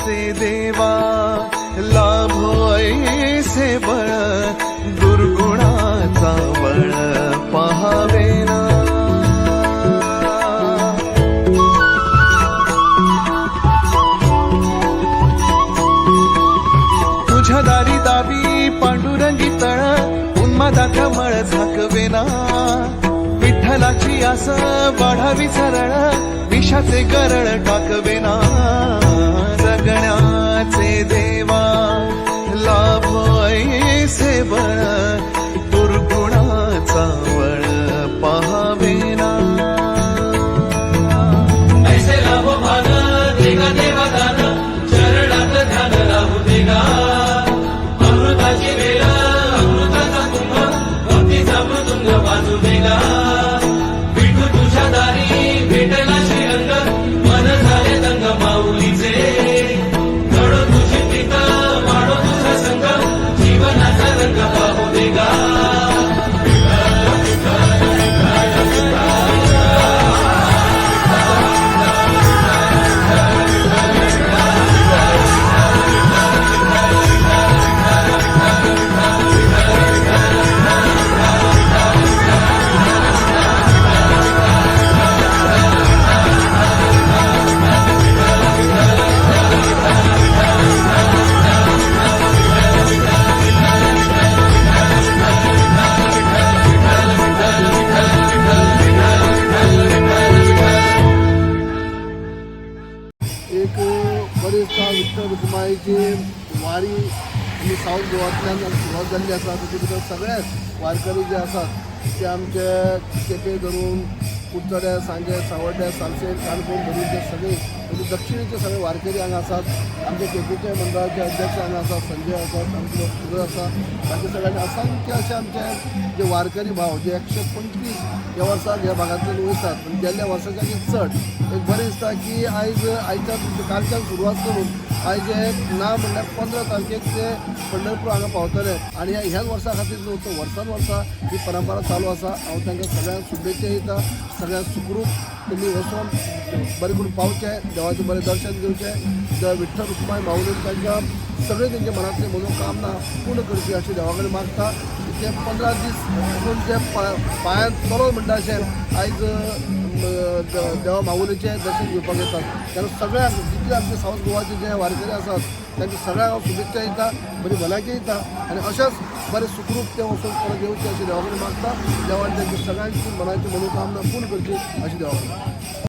जगण्याचे देवा लाभो ऐसे बळ दुर्गुणाचा बळ पहावे ना. तुझ्या दारी दावी पांडुरंगी तळ उन्मादाचा मळ झाकवेना विठ्ठलाची आस वाढावी सरळ विषाचे गरळ टाकवेना देगा देवा दान चरणात ध्यान राहू देगा अमृताची वेळ बरेचदा विठ्ठल रुक्माईची वारी आमी सावथ गोवांतल्यान सुरवात जाल्ली आसा ताचे भितर सगळ्यात वारकरी जे आसात ते आमचे केपे धरून कुडचड्या सांजे सावड्डे सालसेट काणकोण धरून ते सगळे म्हणजे दक्षिणेचे सगळे वारकरी हांगा आसात आमचे केपीचे मंडळाचे अध्यक्ष हांगा आसात संजय आसात आमचे सुरज आसा बाकी सगळ्यांनी असंख्य असे आमचे जे वारकरी भाव जे एकशे पंचवीस ह्या वर्साक ह्या भागांतल्यान वयतात पण गेल्ल्या वर्साच्या चड एक बरें दिसता की आयज आयच्या कालच्यान सुरवात करून आयज हे ना म्हणल्यार पंदरा तारखेक ते पंढरपूर हांगा पावतले. आनी ह्या ह्याच वर्सा खातीर न्हू तो वर्सान वर्सा ही परंपरा चालू आसा हांव तांकां सगळ्यांक शुभेच्छा दिता सगळ्यांक सुखरूप तुम्ही वचून बरें करून पावचे देवाचें बरें दर्शन घेवचें जर विठ्ठल रुक्माय माऊली तांकां सगळे तेंचे मनांतली मनोकामना पूर्ण करची अशी देवा कडेन मागता. ते पंदरा दीस पूण जे पा- पांयान चलोन म्हणटा अशें आयज देवा माऊलीचें दर्शन घेवपाक येतात. तेन्ना सगळ्यांक जितले आमचे सावथ गोवाचे जे वारकरी आसात तांचे सगळ्यांक हांव शुभेच्छा दिता बरी भलायकी दिता आनी अशेंच बरें सुखरूप ते वचून परत येवचे अशें देवा कडेन मागता. देवान तांची सगळ्यांची मनाची मनोकामना पूर्ण करची अशी देवा